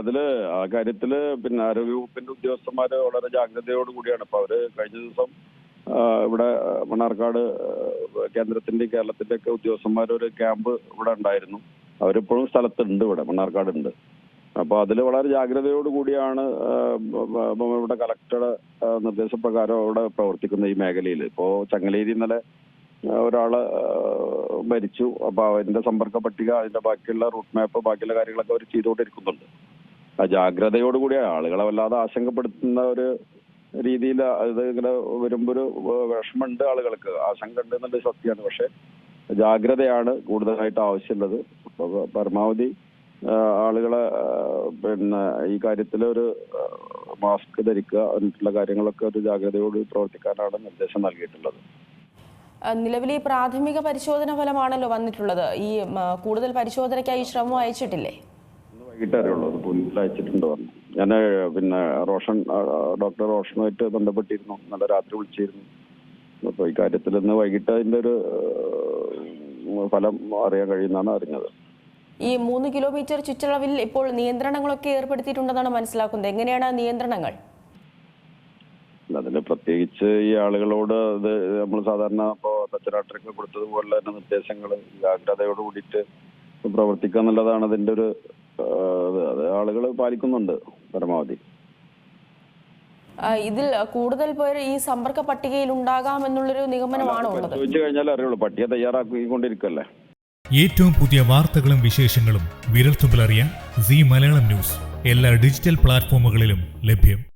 അതിൽ ആ കാര്യത്തിൽ പിന്നെ ആരോഗ്യവകുപ്പിന്റെ ഉദ്യോഗസ്ഥന്മാര് വളരെ ജാഗ്രതയോട് കൂടിയാണ്. ഇപ്പൊ അവർ കഴിഞ്ഞ ദിവസം ഇവിടെ മണ്ണാർക്കാട് കേന്ദ്രത്തിന്റെ കേരളത്തിന്റെ ഒക്കെ ഉദ്യോഗസ്ഥന്മാർ ഒരു ക്യാമ്പ് ഇവിടെ ഉണ്ടായിരുന്നു. അവരിപ്പോഴും സ്ഥലത്തുണ്ട് ഇവിടെ മണ്ണാർക്കാട് ഉണ്ട് അപ്പൊ അതിൽ വളരെ ജാഗ്രതയോട് കൂടിയാണ് ഇവിടെ കലക്ടറുടെ നിർദ്ദേശപ്രകാരം അവിടെ പ്രവർത്തിക്കുന്ന ഈ മേഖലയിൽ ഇപ്പോ ചങ്ങലേരി ഇന്നലെ ഒരാൾ മരിച്ചു. അപ്പൊ അതിന്റെ സമ്പർക്ക പട്ടിക അതിന്റെ ബാക്കിയുള്ള റൂട്ട് മാപ്പ് ബാക്കിയുള്ള കാര്യങ്ങളൊക്കെ അവർ ചെയ്തുകൊണ്ടിരിക്കുന്നുണ്ട്. ആ ജാഗ്രതയോട് കൂടി ആളുകളെ വല്ലാതെ ആശങ്കപ്പെടുത്തുന്ന ഒരു രീതിയിൽ ഇത് ഇങ്ങനെ വരുമ്പോ ഒരു വിഷമമുണ്ട് ആളുകൾക്ക്. ആശങ്ക ഉണ്ട് എന്നുള്ള സത്യമാണ്. പക്ഷെ ജാഗ്രതയാണ് കൂടുതലായിട്ട് ആവശ്യമുള്ളത്. പരമാവധി ആളുകളെ പിന്നെ ഈ കാര്യത്തിൽ ഒരു മാസ്ക് ധരിക്കുക എന്നിട്ടുള്ള കാര്യങ്ങളൊക്കെ ഒരു ജാഗ്രതയോട് പ്രവർത്തിക്കാനാണ് നിർദ്ദേശം നൽകിയിട്ടുള്ളത്. നിലവിൽ ഈ പ്രാഥമിക പരിശോധന ഫലമാണല്ലോ വന്നിട്ടുള്ളത്. ഈ കൂടുതൽ പരിശോധനയ്ക്കായി ശ്രമം അയച്ചിട്ടില്ലേ? വൈകിട്ട് ഉള്ളൂ അത് പോലീസിൽ അയച്ചിട്ടുണ്ട്? പറഞ്ഞു ഞാൻ പിന്നെ റോഷൻ ഡോക്ടർ റോഷനുമായിട്ട് ബന്ധപ്പെട്ടിരുന്നു. നല്ല രാത്രി വിളിച്ചിരുന്നു. അപ്പൊ ഈ കാര്യത്തിൽ ഇന്ന് വൈകിട്ട് അതിന്റെ ഒരു ഫലം അറിയാൻ കഴിയുമെന്നാണ് അറിഞ്ഞത്. ഈ മൂന്ന് കിലോമീറ്റർ ചുറ്റളവിൽ ഇപ്പോൾ നിയന്ത്രണങ്ങളൊക്കെ ഏർപ്പെടുത്തിയിട്ടുണ്ടെന്നാണ് മനസ്സിലാക്കുന്നത്. എങ്ങനെയാണ് നിയന്ത്രണങ്ങൾ? അതിന് പ്രത്യേകിച്ച് ഈ ആളുകളോട് ഇത് നമ്മൾ സാധാരണ ഇപ്പോൾ തച്ചരാട്ടൊക്കെ കൊടുത്തതുപോലെ തന്നെ നിർദ്ദേശങ്ങൾ ജാഗ്രതയോട് കൂടിയിട്ട് പ്രവർത്തിക്കുക എന്നുള്ളതാണ് അതിന്റെ ഒരു. അത് ആളുകൾ പാലിക്കുന്നുണ്ട് പരമാവധി. ആ, ഇതിൽ കൂടുതൽ പേർ ഈ സമ്പർക്ക പട്ടികയിൽ ഉണ്ടാകാം എന്നുള്ളൊരു നിഗമനമാണോ ഉള്ളത്? ചോദിച്ചു കഴിഞ്ഞാൽ അറിയുള്ളൂ. പട്ടിക തയ്യാറാക്കിക്കൊണ്ടിരിക്കല്ലേ? ഏറ്റവും പുതിയ വാർത്തകളും വിശേഷങ്ങളും വിരൽത്തുമ്പിലറിയാൻ സി മലയാളം ന്യൂസ്. എല്ലാ ഡിജിറ്റൽ പ്ലാറ്റ്ഫോമുകളിലും ലഭ്യം.